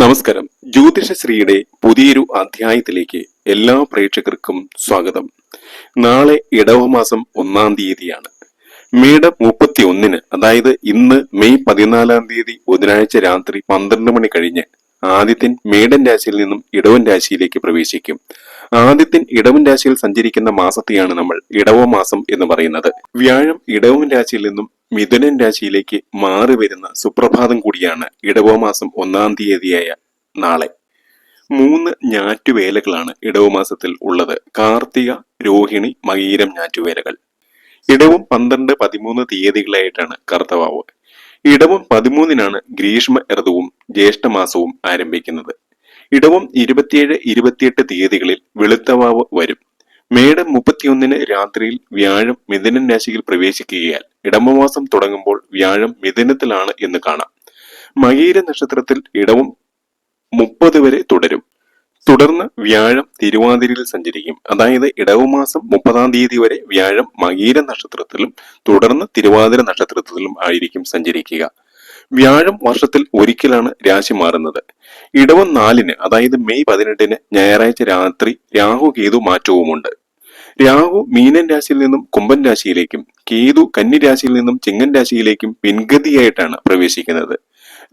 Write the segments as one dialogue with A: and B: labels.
A: നമസ്കാരം. ജ്യോതിഷശ്രീയുടെ പുതിയൊരു അധ്യായത്തിലേക്ക് എല്ലാ പ്രേക്ഷകർക്കും സ്വാഗതം. നാളെ ഇടവമാസം ഒന്നാം തീയതിയാണ്. മേടം മുപ്പത്തി ഒന്നിന് അതായത് ഇന്ന് മെയ് പതിനാലാം തീയതി ബുധനാഴ്ച രാത്രി പന്ത്രണ്ട് മണി കഴിഞ്ഞ് ആദിത്യൻ മേടൻ രാശിയിൽ നിന്നും ഇടവൻ രാശിയിലേക്ക് പ്രവേശിക്കും. ആദിത്യൻ ഇടവൻ രാശിയിൽ സഞ്ചരിക്കുന്ന മാസത്തെയാണ് നമ്മൾ ഇടവമാസം എന്ന് പറയുന്നത്. വ്യാഴം ഇടവൻ രാശിയിൽ നിന്നും മിഥുനൻ രാശിയിലേക്ക് മാറി വരുന്ന സുപ്രഭാതം കൂടിയാണ് ഇടവമാസം ഒന്നാം തീയതിയായ നാളെ. മൂന്ന് ഞാറ്റുവേലകളാണ് ഇടവമാസത്തിൽ ഉള്ളത്. കാർത്തിക രോഹിണി മകീരം ഞാറ്റുവേലകൾ. ഇടവും പന്ത്രണ്ട് പതിമൂന്ന് തീയതികളായിട്ടാണ് കർത്തവാവ്. ഇടവും പതിമൂന്നിനാണ് ഗ്രീഷ്മ ഋതുവും ജ്യേഷ്ഠമാസവും ആരംഭിക്കുന്നത്. ഇടവും ഇരുപത്തിയേഴ് ഇരുപത്തിയെട്ട് തീയതികളിൽ വെളുത്തവാവ് വരും. മേടം മുപ്പത്തിയൊന്നിന് രാത്രിയിൽ വ്യാഴം മിഥുനൻ രാശിയിൽ പ്രവേശിക്കുകയാൽ ഇടമമാസം തുടങ്ങുമ്പോൾ വ്യാഴം മിഥുനത്തിലാണ് എന്ന് കാണാം. മകീര നക്ഷത്രത്തിൽ ഇടവും മുപ്പത് വരെ തുടരും. തുടർന്ന് വ്യാഴം തിരുവാതിരയിൽ സഞ്ചരിക്കും. അതായത് ഇടവമാസം മുപ്പതാം തീയതി വരെ വ്യാഴം മകീര നക്ഷത്രത്തിലും തുടർന്ന് തിരുവാതിര നക്ഷത്രത്തിലും ആയിരിക്കും സഞ്ചരിക്കുക. വ്യാഴം വർഷത്തിൽ ഒരിക്കലാണ് രാശി മാറുന്നത്. ഇടവം നാലിന് അതായത് മെയ് പതിനെട്ടിന് ഞായറാഴ്ച രാത്രി രാഹു കേതു മാറ്റവുമുണ്ട്. രാഹു മീനൻ രാശിയിൽ നിന്നും കുംഭൻ രാശിയിലേക്കും കേതു കന്നി രാശിയിൽ നിന്നും ചിങ്ങൻ രാശിയിലേക്കും പിൻഗതിയായിട്ടാണ് പ്രവേശിക്കുന്നത്.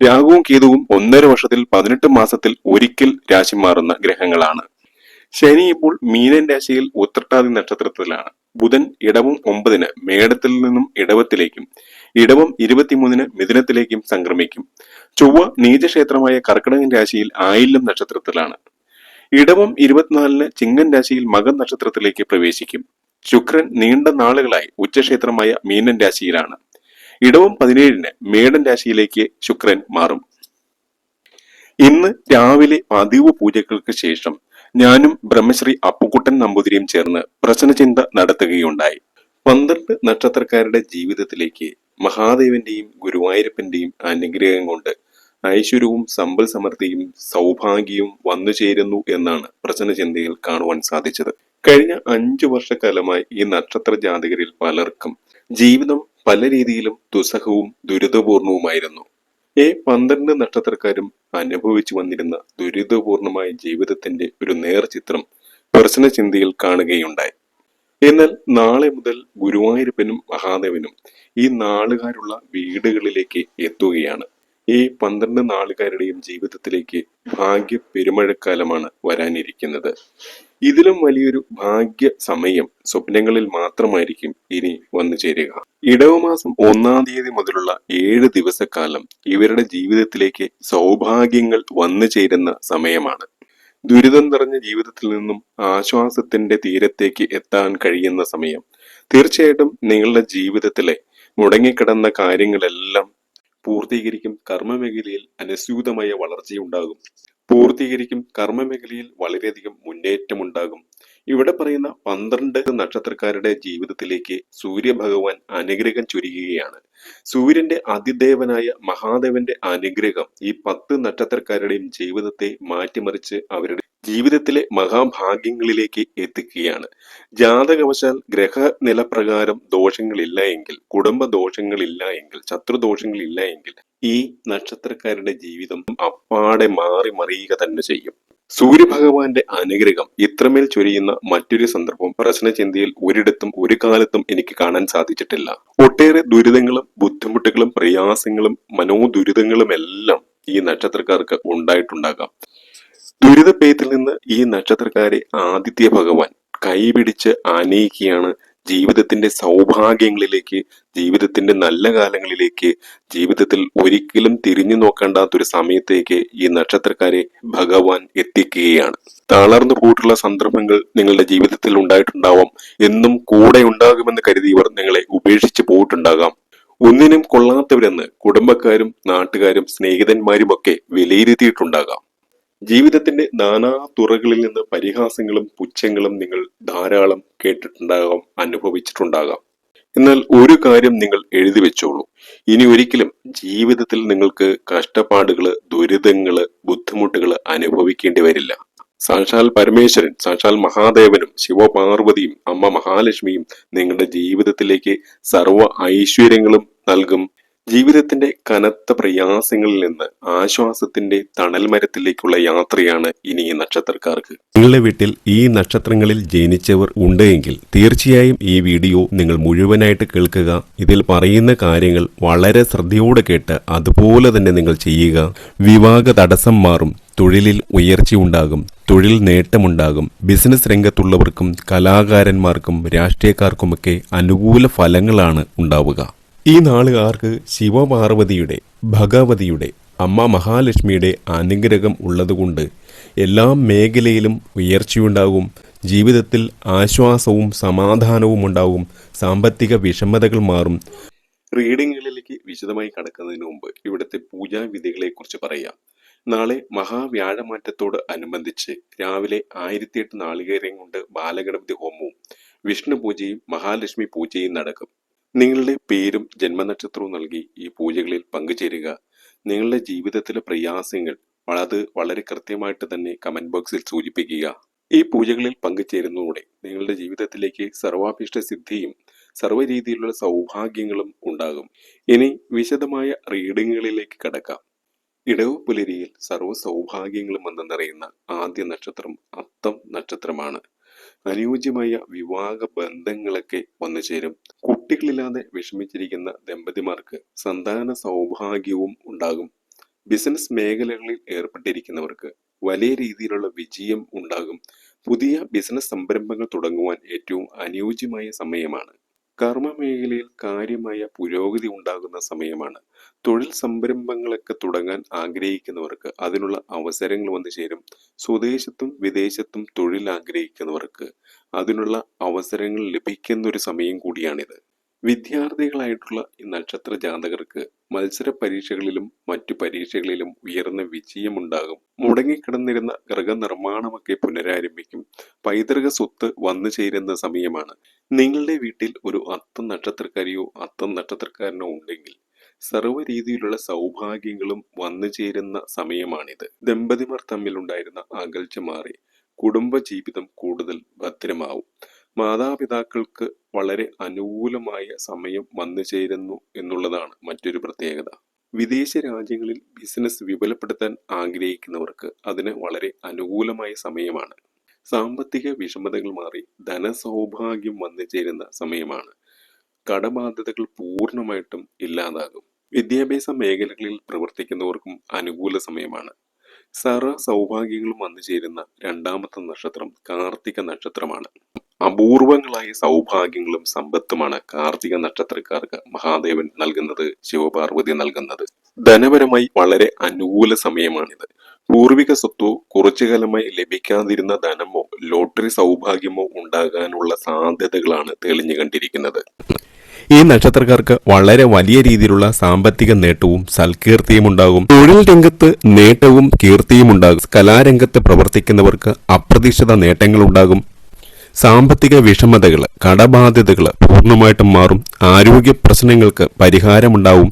A: രാഹുവും കേതുവും ഒന്നര വർഷത്തിൽ പതിനെട്ട് മാസത്തിൽ ഒരിക്കൽ രാശി മാറുന്ന ഗ്രഹങ്ങളാണ്. ശനി ഇപ്പോൾ മീനൻ രാശിയിൽ ഉത്രട്ടാതി നക്ഷത്രത്തിലാണ്. ബുധൻ ഇടവും ഒമ്പതിന് മേടത്തിൽ നിന്നും ഇടവത്തിലേക്കും ഇടവം ഇരുപത്തിമൂന്നിന് മിഥുനത്തിലേക്കും സംക്രമിക്കും. ചൊവ്വ നീചക്ഷേത്രമായ കർക്കിടകൻ രാശിയിൽ ആയില്യം നക്ഷത്രത്തിലാണ്. ഇടവം ഇരുപത്തിനാലിന് ചിങ്ങൻ രാശിയിൽ മകൻ നക്ഷത്രത്തിലേക്ക് പ്രവേശിക്കും. ശുക്രൻ നീണ്ട നാളുകളായി ഉച്ചക്ഷേത്രമായ മീനൻ രാശിയിലാണ്. ഇടവം പതിനേഴിന് മേടൻ രാശിയിലേക്ക് ശുക്രൻ മാറും. ഇന്ന് രാവിലെ പതിവ് പൂജകൾക്ക് ശേഷം ഞാനും ബ്രഹ്മശ്രീ അപ്പുക്കുട്ടൻ നമ്പൂതിരിയും ചേർന്ന് പ്രശ്നചിന്ത നടത്തുകയുണ്ടായി. പന്ത്രണ്ട് നക്ഷത്രക്കാരുടെ ജീവിതത്തിലേക്ക് മഹാദേവന്റെയും ഗുരുവായൂരപ്പന്റെയും അനുഗ്രഹം കൊണ്ട് ഐശ്വര്യവും സമ്പൽ സമൃദ്ധിയും സൗഭാഗ്യവും വന്നു ചേരുന്നു എന്നാണ് പ്രശ്നചിന്തയിൽ കാണുവാൻ സാധിച്ചത്. കഴിഞ്ഞ അഞ്ചു വർഷക്കാലമായി ഈ നക്ഷത്ര ജാതകരിൽ പലർക്കും ജീവിതം പല രീതിയിലും ദുസ്സഹവും ദുരിതപൂർണവുമായിരുന്നു. എ പന്ത്രണ്ട് നക്ഷത്രക്കാരും അനുഭവിച്ചു വന്നിരുന്ന ദുരിതപൂർണമായ ജീവിതത്തിന്റെ ഒരു നേർചിത്രം പ്രശ്നചിന്തയിൽ കാണുകയുണ്ടായി. എന്നാൽ നാളെ മുതൽ ഗുരുവായൂരപ്പനും മഹാദേവനും ഈ നാളുകാരുള്ള വീടുകളിലേക്ക് എത്തുകയാണ്. ഈ പന്ത്രണ്ട് നാളുകാരുടെയും ജീവിതത്തിലേക്ക് ഭാഗ്യ പെരുമഴക്കാലമാണ് വരാനിരിക്കുന്നത്. ഇതിലും വലിയൊരു ഭാഗ്യ സമയം സ്വപ്നങ്ങളിൽ മാത്രമായിരിക്കും ഇനി വന്നു ചേരുക. ഇടവമാസം ഒന്നാം തീയതി മുതലുള്ള ഏഴ് ദിവസക്കാലം ഇവരുടെ ജീവിതത്തിലേക്ക് സൗഭാഗ്യങ്ങൾ വന്നു ചേരുന്ന സമയമാണ്. ദുരിതം നിറഞ്ഞ ജീവിതത്തിൽ നിന്നും ആശ്വാസത്തിന്റെ തീരത്തേക്ക് എത്താൻ കഴിയുന്ന സമയം. തീർച്ചയായിട്ടും നിങ്ങളുടെ ജീവിതത്തിലെ മുടങ്ങിക്കിടന്ന കാര്യങ്ങളെല്ലാം പൂർത്തീകരിക്കും. കർമ്മമേഖലയിൽ അനുസ്യൂതമായ വളർച്ചയുണ്ടാകും. പൂർത്തീകരിക്കും. കർമ്മമേഖലയിൽ വളരെയധികം മുന്നേറ്റമുണ്ടാകും. ഇവിടെ പറയുന്ന പന്ത്രണ്ട് നക്ഷത്രക്കാരുടെ ജീവിതത്തിലേക്ക് സൂര്യഭഗവാൻ അനുഗ്രഹം ചൊരിയുകയാണ്. സൂര്യന്റെ അതിദേവനായ മഹാദേവന്റെ അനുഗ്രഹം ഈ പത്ത് നക്ഷത്രക്കാരുടെയും ജീവിതത്തെ മാറ്റിമറിച്ച് അവരുടെ ജീവിതത്തിലെ മഹാഭാഗ്യങ്ങളിലേക്ക് എത്തിക്കുകയാണ്. ജാതകവശാൽ ഗ്രഹനില പ്രകാരം ദോഷങ്ങളില്ല എങ്കിൽ കുടുംബ ദോഷങ്ങളില്ല എങ്കിൽ ശത്രുദോഷങ്ങളില്ല എങ്കിൽ ഈ നക്ഷത്രക്കാരുടെ ജീവിതം അപ്പാടെ മാറി മറിയുക തന്നെ ചെയ്യും. സൂര്യഭഗവാന്റെ അനുഗ്രഹം ഇത്രമേൽ ചൊരിയുന്ന മറ്റൊരു സന്ദർഭം പ്രശ്നചിന്തയിൽ ഒരിടത്തും ഒരു കാലത്തും എനിക്ക് കാണാൻ സാധിച്ചിട്ടില്ല. ഒട്ടേറെ ദുരിതങ്ങളും ബുദ്ധിമുട്ടുകളും പ്രയാസങ്ങളും മനോദുരിതങ്ങളും എല്ലാം ഈ നക്ഷത്രക്കാർക്ക് ഉണ്ടായിട്ടുണ്ടാകാം. ദുരിതപേയത്തിൽ നിന്ന് ഈ നക്ഷത്രക്കാരെ ആദിത്യ ഭഗവാൻ കൈപിടിച്ച് ആനയിക്കുകയാണ് ജീവിതത്തിന്റെ സൗഭാഗ്യങ്ങളിലേക്ക് ജീവിതത്തിന്റെ നല്ല കാലങ്ങളിലേക്ക് ജീവിതത്തിൽ ഒരിക്കലും തിരിഞ്ഞു നോക്കേണ്ടാത്തൊരു സമയത്തേക്ക് ഈ നക്ഷത്രക്കാരെ ഭഗവാൻ എത്തിക്കുകയാണ്. തളർന്നു പോയിട്ടുള്ള സന്ദർഭങ്ങൾ നിങ്ങളുടെ ജീവിതത്തിൽ ഉണ്ടായിട്ടുണ്ടാവാം. എന്നും കൂടെ ഉണ്ടാകുമെന്ന് കരുതിയവർ നിങ്ങളെ ഉപേക്ഷിച്ച് പോയിട്ടുണ്ടാകാം. ഒന്നിനും കൊള്ളാത്തവരെന്ന് കുടുംബക്കാരും നാട്ടുകാരും സ്നേഹിതന്മാരും ഒക്കെ വിലയിരുത്തിയിട്ടുണ്ടാകാം. ജീവിതത്തിന്റെ നാനാ തുറകളിൽ നിന്ന് പരിഹാസങ്ങളും പുച്ഛങ്ങളും നിങ്ങൾ ധാരാളം കേട്ടിട്ടുണ്ടാകാം അനുഭവിച്ചിട്ടുണ്ടാകാം. എന്നാൽ ഒരു കാര്യം നിങ്ങൾ എഴുതി വെച്ചോളൂ. ഇനി ഒരിക്കലും ജീവിതത്തിൽ നിങ്ങൾക്ക് കഷ്ടപ്പാടുകൾ ദുരിതങ്ങൾ ബുദ്ധിമുട്ടുകൾ അനുഭവിക്കേണ്ടി വരില്ല. സാക്ഷാൽ പരമേശ്വരൻ സാക്ഷാൽ മഹാദേവനും ശിവപാർവതിയും അമ്മ മഹാലക്ഷ്മിയും നിങ്ങളുടെ ജീവിതത്തിലേക്ക് സർവ ഐശ്വര്യങ്ങളും നൽകും. ജീവിതത്തിന്റെ കനത്ത പ്രയാസങ്ങളിൽ നിന്ന് ആശ്വാസത്തിന്റെ തണൽ മരത്തിലേക്കുള്ള യാത്രയാണ് ഇനി ഈ നക്ഷത്രക്കാർക്ക്. നിങ്ങളുടെ വീട്ടിൽ ഈ നക്ഷത്രങ്ങളിൽ ജനിച്ചവർ ഉണ്ടെങ്കിൽ തീർച്ചയായും ഈ വീഡിയോ നിങ്ങൾ മുഴുവനായിട്ട് കേൾക്കുക. ഇതിൽ പറയുന്ന കാര്യങ്ങൾ വളരെ ശ്രദ്ധയോടെ കേട്ട് അതുപോലെ തന്നെ നിങ്ങൾ ചെയ്യുക. വിവാഹ തടസ്സം മാറും തൊഴിലിൽ ഉയർച്ചയുണ്ടാകും തൊഴിൽ നേട്ടമുണ്ടാകും ബിസിനസ് രംഗത്തുള്ളവർക്കും കലാകാരന്മാർക്കും രാഷ്ട്രീയക്കാർക്കുമൊക്കെ അനുകൂല ഫലങ്ങളാണ് ഉണ്ടാവുക. ഈ നാളുകാർക്ക് ശിവപാർവതിയുടെ ഭഗവതിയുടെ അമ്മ മഹാലക്ഷ്മിയുടെ അനുഗ്രഹം ഉള്ളതുകൊണ്ട് എല്ലാ മേഖലയിലും ഉയർച്ചയുണ്ടാകും. ജീവിതത്തിൽ ആശ്വാസവും സമാധാനവും ഉണ്ടാകും. സാമ്പത്തിക വിഷമതകൾ മാറും. റീഡിങ്ങുകളിലേക്ക് വിശദമായി കടക്കുന്നതിന് മുമ്പ് ഇവിടുത്തെ പൂജാവിധികളെ കുറിച്ച് പറയാം. നാളെ മഹാവ്യാഴമാറ്റത്തോട് അനുബന്ധിച്ച് രാവിലെ ആയിരത്തിയെട്ട് നാളികേരം കൊണ്ട് ബാലഗണപതി ഹോമവും വിഷ്ണു പൂജയും മഹാലക്ഷ്മി പൂജയും നടക്കും. നിങ്ങളുടെ പേരും ജന്മനക്ഷത്രവും നൽകി ഈ പൂജകളിൽ പങ്കുചേരുക. നിങ്ങളുടെ ജീവിതത്തിലെ പ്രയാസങ്ങൾ അത് വളരെ കൃത്യമായിട്ട് തന്നെ കമന്റ് ബോക്സിൽ സൂചിപ്പിക്കുക. ഈ പൂജകളിൽ പങ്കുചേരുന്നതോടെ നിങ്ങളുടെ ജീവിതത്തിലേക്ക് സർവാഭീഷ്ട സിദ്ധിയും സർവ രീതിയിലുള്ള സൗഭാഗ്യങ്ങളും ഉണ്ടാകും. ഇനി വിശദമായ റീഡിങ്ങുകളിലേക്ക് കടക്കാം. ഇടവ് പുലരിയിൽ സർവ സൗഭാഗ്യങ്ങളും വന്നെന്നറിയുന്ന നിറയുന്ന ആദ്യ നക്ഷത്രം അത്തം നക്ഷത്രമാണ്. അനുയോജ്യമായ വിവാഹ ബന്ധങ്ങളൊക്കെ വന്നു ചേരും. കുട്ടികളില്ലാതെ വിഷമിച്ചിരിക്കുന്ന ദമ്പതിമാർക്ക് സന്താന സൗഭാഗ്യവും ഉണ്ടാകും. ബിസിനസ് മേഖലകളിൽ ഏർപ്പെട്ടിരിക്കുന്നവർക്ക് വലിയ രീതിയിലുള്ള വിജയം ഉണ്ടാകും. പുതിയ ബിസിനസ് സംരംഭങ്ങൾ തുടങ്ങുവാൻ ഏറ്റവും അനുയോജ്യമായ സമയമാണ്. കർമ്മ മേഖലയിൽ കാര്യമായ പുരോഗതി ഉണ്ടാകുന്ന സമയമാണ്. തൊഴിൽ സംരംഭങ്ങളൊക്കെ തുടങ്ങാൻ ആഗ്രഹിക്കുന്നവർക്ക് അതിനുള്ള അവസരങ്ങൾ വന്നു ചേരും. സ്വദേശത്തും വിദേശത്തും തൊഴിൽ ആഗ്രഹിക്കുന്നവർക്ക് അതിനുള്ള അവസരങ്ങൾ ലഭിക്കുന്ന ഒരു സമയം കൂടിയാണിത്. വിദ്യാർത്ഥികളായിട്ടുള്ള ഈ നക്ഷത്ര ജാതകർക്ക് മത്സര പരീക്ഷകളിലും മറ്റു പരീക്ഷകളിലും ഉയർന്ന വിജയമുണ്ടാകും. മുടങ്ങിക്കിടന്നിരുന്ന ഗൃഹനിർമ്മാണമൊക്കെ പുനരാരംഭിക്കും. പൈതൃക സ്വത്ത് വന്നു ചേരുന്ന സമയമാണ്. നിങ്ങളുടെ വീട്ടിൽ ഒരു അത്തം നക്ഷത്രക്കാരിയോ അത്തം നക്ഷത്രക്കാരനോ ഉണ്ടെങ്കിൽ സർവ രീതിയിലുള്ള സൗഭാഗ്യങ്ങളും വന്നു ചേരുന്ന സമയമാണിത്. ദമ്പതിമാർ തമ്മിലുണ്ടായിരുന്ന അകൽച്ച മാറി കുടുംബ ജീവിതം കൂടുതൽ ഭദ്രമാവും. മാതാപിതാക്കൾക്ക് വളരെ അനുകൂലമായ സമയം വന്നു ചേരുന്നു എന്നുള്ളതാണ് മറ്റൊരു പ്രത്യേകത. വിദേശ രാജ്യങ്ങളിൽ ബിസിനസ് വിപുലപ്പെടുത്താൻ ആഗ്രഹിക്കുന്നവർക്ക് അതിന് വളരെ അനുകൂലമായ സമയമാണ്. സാമ്പത്തിക വിഷമതകൾ മാറി ധനസൗഭാഗ്യം വന്നു ചേരുന്ന സമയമാണ്. കടബാധ്യതകൾ പൂർണമായിട്ടും ഇല്ലാതാകും. വിദ്യാഭ്യാസ മേഖലകളിൽ പ്രവർത്തിക്കുന്നവർക്കും അനുകൂല സമയമാണ്. സർവ സൗഭാഗ്യങ്ങളും വന്നു ചേരുന്ന രണ്ടാമത്തെ നക്ഷത്രം കാർത്തിക നക്ഷത്രമാണ്. അപൂർവങ്ങളായ സൗഭാഗ്യങ്ങളും സമ്പത്തുമാണ് കാർത്തിക നക്ഷത്രക്കാർക്ക് മഹാദേവൻ നൽകുന്നത് ശിവപാർവതി നൽകുന്നത്. ധനപരമായി വളരെ അനുകൂല സമയമാണിത്. പൂർവിക സ്വത്തോ കുറച്ചു കാലമായി ലഭിക്കാതിരുന്ന ധനമോ ലോട്ടറി സൗഭാഗ്യമോ ഉണ്ടാകാനുള്ള സാധ്യതകളാണ് തെളിഞ്ഞു കണ്ടിരിക്കുന്നത്. ഈ നക്ഷത്രക്കാർക്ക് വളരെ വലിയ രീതിയിലുള്ള സാമ്പത്തിക നേട്ടവും സൽകീർത്തിയും ഉണ്ടാകും. തൊഴിൽ രംഗത്ത് നേട്ടവും കീർത്തിയും ഉണ്ടാകും. കലാരംഗത്ത് പ്രവർത്തിക്കുന്നവർക്ക് അപ്രതീക്ഷിത നേട്ടങ്ങൾ ഉണ്ടാകും. സാമ്പത്തിക വിഷമതകൾ കടബാധ്യതകൾ പൂർണമായിട്ടും മാറും. ആരോഗ്യ പ്രശ്നങ്ങൾക്ക് പരിഹാരമുണ്ടാവും.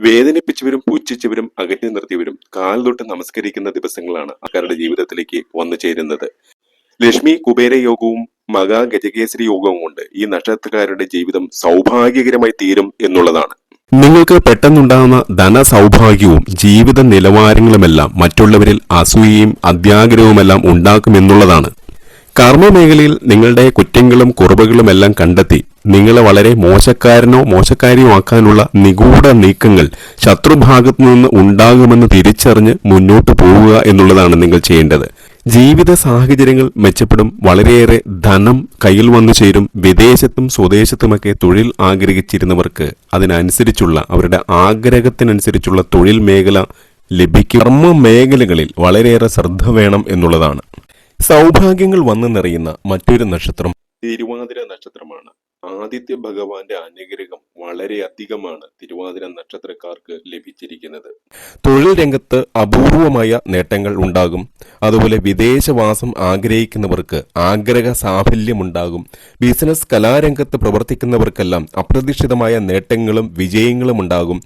A: വേദനിപ്പിച്ചവരും പുച്ഛിച്ചവരും അകറ്റി നിർത്തിയവരും കാൽ തൊട്ട് നമസ്കരിക്കുന്ന ദിവസങ്ങളാണ് അക്കാരുടെ ജീവിതത്തിലേക്ക് വന്നു ചേരുന്നത്. ലക്ഷ്മി കുബേര യോഗവും മകാ ഗജകേസരി യോഗവും കൊണ്ട് ഈ നക്ഷത്രക്കാരുടെ ജീവിതം സൗഭാഗ്യകരമായി തീരും എന്നുള്ളതാണ്. നിങ്ങൾക്ക് പെട്ടെന്നുണ്ടാകുന്ന ധനസൗഭാഗ്യവും ജീവിത നിലവാരങ്ങളുമെല്ലാം മറ്റുള്ളവരിൽ അസൂയയും അത്യാഗ്രഹവുമെല്ലാം ഉണ്ടാക്കുമെന്നുള്ളതാണ് കർമ്മ മേഖലയിൽ നിങ്ങളുടെ കുറ്റങ്ങളും കുറവുകളും എല്ലാം കണ്ടെത്തി നിങ്ങളെ വളരെ മോശക്കാരനോ മോശക്കാരിയോ ആക്കാനുള്ള നിഗൂഢ നീക്കങ്ങൾ ശത്രുഭാഗത്തു നിന്ന് ഉണ്ടാകുമെന്ന് തിരിച്ചറിഞ്ഞ് മുന്നോട്ട് പോവുക എന്നുള്ളതാണ് നിങ്ങൾ ചെയ്യേണ്ടത്. ജീവിത സാഹചര്യങ്ങൾ മെച്ചപ്പെടും. വളരെയേറെ ധനം കയ്യിൽ വന്നു ചേരും. വിദേശത്തും സ്വദേശത്തുമൊക്കെ തൊഴിൽ ആഗ്രഹിച്ചിരുന്നവർക്ക് അതിനനുസരിച്ചുള്ള അവരുടെ ആഗ്രഹത്തിനനുസരിച്ചുള്ള തൊഴിൽ മേഖല ലഭിക്കും. കർമ്മ മേഖലകളിൽ വളരെയേറെ ശ്രദ്ധ വേണം എന്നുള്ളതാണ്. സൗഭാഗ്യങ്ങൾ വന്നു നിറയുന്ന മറ്റൊരു നക്ഷത്രം. തിരുവാതിര നക്ഷത്രമാണ്. ആദിത്യ ഭഗവാന്റെ അനുഗ്രഹം വളരെ അധികമാണ് തിരുവാതിര നക്ഷത്രക്കാർക്ക് ലഭിച്ചിരിക്കുന്നത്. തൊഴിൽ രംഗത്ത് അപൂർവമായ നേട്ടങ്ങൾ ഉണ്ടാകും. അതുപോലെ വിദേശവാസം ആഗ്രഹിക്കുന്നവർക്ക് ആഗ്രഹ സാഫല്യമുണ്ടാകും. ബിസിനസ് കലാരംഗത്ത് പ്രവർത്തിക്കുന്നവർക്കെല്ലാം അപ്രതീക്ഷിതമായ നേട്ടങ്ങളും വിജയങ്ങളും ഉണ്ടാകും.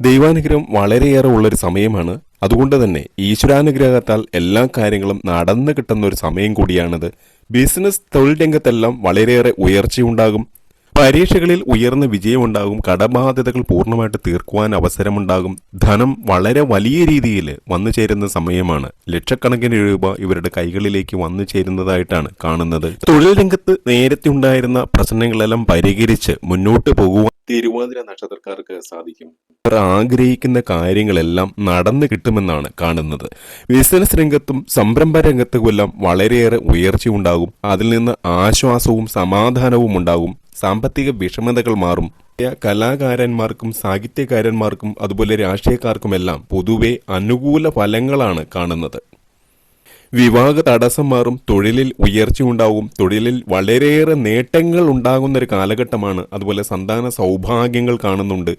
A: ദൈവാനുഗ്രഹം വളരെയേറെ ഉള്ളൊരു സമയമാണ്. അതുകൊണ്ട് തന്നെ ഈശ്വരാനുഗ്രഹത്താൽ എല്ലാ കാര്യങ്ങളും നടന്നു കിട്ടുന്ന ഒരു സമയം കൂടിയാണിത്. ബിസിനസ് തൊഴിൽ രംഗത്തെല്ലാം വളരെയേറെ ഉയർച്ചയുണ്ടാകും. പരീക്ഷകളിൽ ഉയർന്ന വിജയമുണ്ടാകും കടബാധ്യതകൾ പൂർണമായിട്ട് തീർക്കുവാൻ അവസരമുണ്ടാകും. ധനം വളരെ വലിയ രീതിയിൽ വന്നു ചേരുന്ന സമയമാണ്. ലക്ഷക്കണക്കിന് രൂപ ഇവരുടെ കൈകളിലേക്ക് വന്നു ചേരുന്നതായിട്ടാണ് കാണുന്നത്. തൊഴിൽ രംഗത്ത് നേരത്തെ ഉണ്ടായിരുന്ന പ്രശ്നങ്ങളെല്ലാം പരിഹരിച്ച് മുന്നോട്ട് പോകുവാൻ തിരുവാതിര നക്ഷത്രക്കാർക്ക് സാധിക്കും. അവർ ആഗ്രഹിക്കുന്ന കാര്യങ്ങളെല്ലാം നടന്നു കിട്ടുമെന്നാണ് കാണുന്നത്. ബിസിനസ് രംഗത്തും സംരംഭ രംഗത്തുമെല്ലാം വളരെയേറെ ഉയർച്ചയുണ്ടാകും. അതിൽ നിന്ന് ആശ്വാസവും സമാധാനവും ഉണ്ടാകും. സാമ്പത്തിക വിഷമതകൾ മാറും. കലാകാരന്മാർക്കും സാഹിത്യകാരന്മാർക്കും അതുപോലെ രാഷ്ട്രീയക്കാർക്കുമെല്ലാം പൊതുവെ അനുകൂല ഫലങ്ങളാണ് കാണുന്നത്. വിവാഹ തടസ്സം മാറും തൊഴിലിൽ ഉയർച്ചയുണ്ടാവും തൊഴിലിൽ വളരെയേറെ നേട്ടങ്ങൾ ഉണ്ടാകുന്ന ഒരു കാലഘട്ടമാണ് അതുപോലെ സന്താന സൗഭാഗ്യങ്ങൾ കാണുന്നുണ്ട്.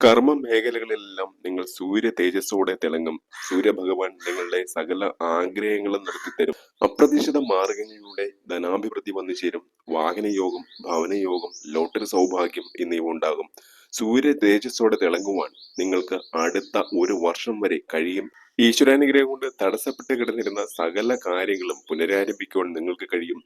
A: കർമ്മ മേഖലകളിലെല്ലാം നിങ്ങൾ സൂര്യ തേജസ്സോടെ തിളങ്ങും. സൂര്യഭഗവാൻ നിങ്ങളുടെ സകല ആഗ്രഹങ്ങളും നടത്തിത്തരും അപ്രതീക്ഷിത മാർഗങ്ങളിലൂടെ ധനാഭിവൃദ്ധി വന്നു ചേരും. വാഹനയോഗം ഭവനയോഗം ലോട്ടറി സൗഭാഗ്യം എന്നിവ ഉണ്ടാകും. സൂര്യ തേജസ്സോടെ തിളങ്ങുവാൻ നിങ്ങൾക്ക് അടുത്ത ഒരു വർഷം വരെ കഴിയും. ഈശ്വരാനുഗ്രഹം കൊണ്ട് തടസ്സപ്പെട്ട് കിടന്നിരുന്ന സകല കാര്യങ്ങളും പുനരാരംഭിക്കുവാൻ നിങ്ങൾക്ക് കഴിയും.